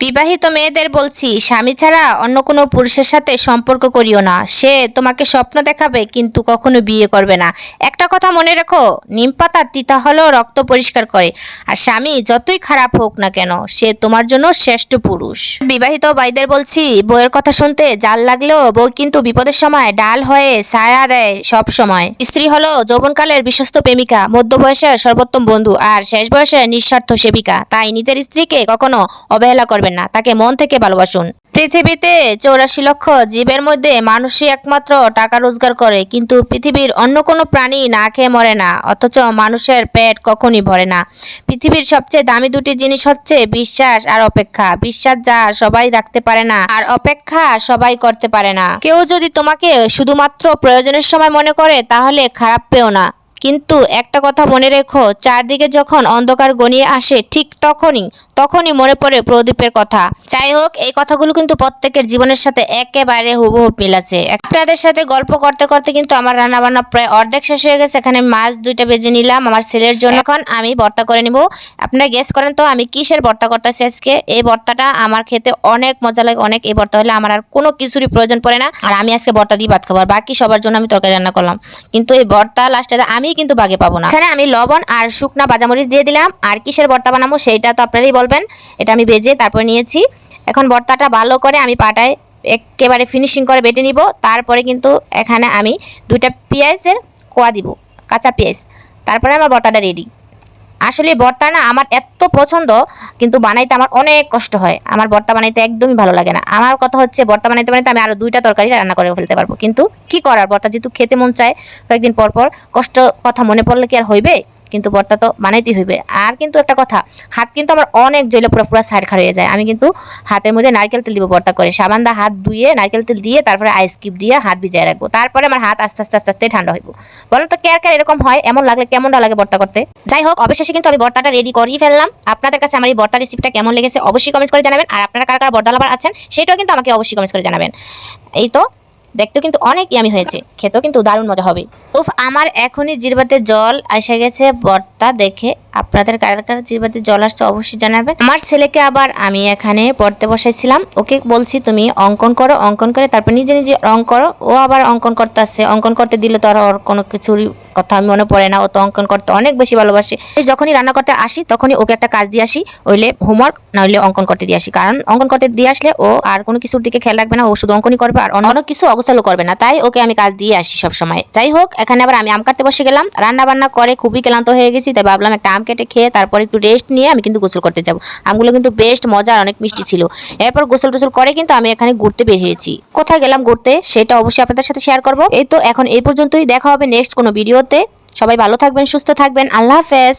বিবাহিত মেয়েদের বলছি, স্বামী ছাড়া অন্য কোনো পুরুষের সাথে সম্পর্ক করিও না। সে তোমাকে স্বপ্ন দেখাবে, কিন্তু কখনো বিয়ে করবে না। একটা কথা মনে রেখো, নিম পাতা তিতা হলেও রক্ত পরিষ্কার করে, আর স্বামী যতই খারাপ হোক না কেন, সে তোমার জন্য শ্রেষ্ঠ পুরুষ। বিবাহিত ভাইদের বলছি, বউয়ের কথা শুনতে জাল লাগলেও বউ কিন্তু বিপদের সময় ডাল হয়ে ছায়া দেয় সব সময়। স্ত্রী হলো যৌবনকালের বিশ্বস্ত প্রেমিকা মধ্য বয়সের সর্বোত্তম বন্ধু, আর শেষ বয়সের নিঃস্বার্থ সেবিকা। তাই নিজের স্ত্রীকে কখনো অবহেলা করবেন না। তাকে মন থেকে ভালোবাসুন। পৃথিবীতে চৌরাশি লক্ষ জীবের মধ্যে মানুষই একমাত্র টাকা রোজগার করে, কিন্তু পৃথিবীর অন্য কোনো প্রাণী না খেয়ে মরে না, অথচ মানুষের পেট কখনই ভরে না। পৃথিবীর সবচেয়ে দামি দুটি জিনিস হচ্ছে বিশ্বাস আর অপেক্ষা। বিশ্বাস যা সবাই রাখতে পারে না, আর অপেক্ষা সবাই করতে পারে না। কেউ যদি তোমাকে শুধুমাত্র প্রয়োজনের সময় মনে করে, তাহলে খারাপ পেও না। কিন্তু একটা কথা মনে রেখো, চারদিকে যখন অন্ধকার গনিয়ে আসে, ঠিক তখনই তখনই মনে পড়ে প্রদীপের কথা। যাই হোক, এই কথাগুলো কিন্তু প্রত্যেকের জীবনের সাথে একেবারে হুবহু মিল আছে। আপনাদের সাথে গল্প করতে করতে কিন্তু আমার রান্না বান্না প্রায় অর্ধেক শেষ হয়ে গেছে। এখানে মাছ দুইটা বেজে নিলাম আমার ছেলের জন্য। এখন আমি ভর্তা করে নিব। আপনারা গেস করেন তো, আমি কিসের ভর্তা করতেছি আজকে? এই ভর্তাটা আমার খেতে অনেক মজা লাগে, অনেক এই ভর্তা হলে আমার আর কোনো কিছুরই প্রয়োজন পড়ে না। আর আমি আজকে ভর্তা দিয়ে ভাত খাব, আর বাকি সবার জন্য আমি তরকারি রান্না করলাম। কিন্তু এই ভর্তা লাস্টে আমি কিন্তু বাগে পাবো না। এখানে আমি লবণ আর শুকনা বাজামরিচ দিয়ে দিলাম। আর কিসের ভর্তা বানাবো সেইটা তো আপনারাই বলবেন। এটা আমি ভেজে তারপর নিয়েছি। এখন ভর্তাটা ভালো করে আমি পাটায় একেবারে ফিনিশিং করে বেটে নিব। তারপরে কিন্তু এখানে আমি দুইটা পেঁয়াজের কোয়া দিব, কাঁচা পেঁয়াজ। তারপরে আমার ভর্তাটা রেডি আসলে ভর্তা না আমার এত পছন্দ, কিন্তু বানাইতে আমার অনেক কষ্ট হয়। আমার বর্তা বানাইতে একদমই ভালো লাগে না। আমার কথা হচ্ছে বর্তা বানাইতে বানাইতে আমি আরও দুইটা তরকারি রান্না করে ফেলতে পারব। কিন্তু কি করার? বর্তা যেহেতু খেতে মন চায়, কয়েকদিন পর পর কষ্ট, কথা মনে পড়লে কি আর হইবে? কিন্তু ভর্তা তো বানাইতেই হইবে। আর কিন্তু একটা কথা, হাত কিন্তু আমার অনেক জ্বলে পুরো পুরো সাইড খার হয়ে যায়। আমি কিন্তু হাতের মধ্যে নারকেল তেল দিব ভর্তা করে। সাবান দা হাত ধুয়ে নারকেল তেল দিয়ে তারপরে আইস দিয়ে হাত ভিজিয়ে রাখব। তারপরে আমার হাত আস্তে আস্তে আস্তে আস্তে ঠান্ডা হইব। বলেন তো কেয়ার কেয়ার এরকম হয়? এমন লাগলে কেমনটা লাগে বর্তা করতে? যাই হোক, অবশেষে কিন্তু আমি বর্তাটা রেডি করেই ফেললাম। আপনাদের কাছে আমার এই ভর্তা রেসিপিটা কেমন লেগেছে অবশ্যই কমেন্ট করে জানাবেন। আর আপনারা কারা কারা ভর্তা লাভার আছেন, সেটাও কিন্তু আমাকে অবশ্যই কমেন্ট করে জানাবেন। এই তো দেখতেও কিন্তু অনেক ইয়ামি হয়েছে, খেতেও কিন্তু দারুণ মজা হবে। উফ, আমার এখনই জিরবাতে জল এসে গেছে বর্তা দেখে আপনাদের কার কার জিরবাতে জল আসছে অবশ্যই জানাবেন। আমার ছেলেকে আবার আমি এখানে পড়তে বসাইছিলাম। ওকে বলছি, তুমি অঙ্কন করো, অঙ্কন করে তারপর নিজে নিজে রং করো। ও আবার অঙ্কন করতে আসছে অঙ্কন করতে দিলে তো আর ওর কোনো কিছুরই কথা মনে পড়ে না। ও তো অঙ্কন করতে অনেক বেশি ভালোবাসে। যখনই রান্না করতে আসি, তখনই ওকে একটা কাজ দিয়ে আসি। ওইলে হোমওয়ার্ক না হইলে অঙ্কন করতে দিয়ে আসি। কারণ অঙ্কন করতে দিয়ে আসলে ও আর কোনো কিছুর দিকে খেয়াল রাখবে না। ও শুধু অঙ্কনই করবে আর অন্য কিছু অগোছালো করবে না। তাই ওকে আমি কাজ দিয়ে আসি সব সময় যাই হোক, এখানে আবার আমি আম কাটতে বসে গেলাম। রান্না বান্না করে খুবই ক্লান্ত হয়ে গেছি। তাই ভাবলাম একটা আম কেটে খেয়ে তারপর একটু রেস্ট নিয়ে আমি কিন্তু গোসল করতে যাব। আমগুলো কিন্তু বেস্ট মজার, অনেক মিষ্টি ছিল। এরপর গোসল টোসল করে কিন্তু আমি এখানে ঘুরতে বেরিয়েছি। কোথায় গেলাম ঘুরতে, সেটা অবশ্যই আপনাদের সাথে শেয়ার করব। এই তো এখন এই পর্যন্তই, দেখা হবে নেক্সট কোনো ভিডিওতে সবাই ভালো থাকবেন, সুস্থ থাকবেন, আল্লাহ হাফেজ।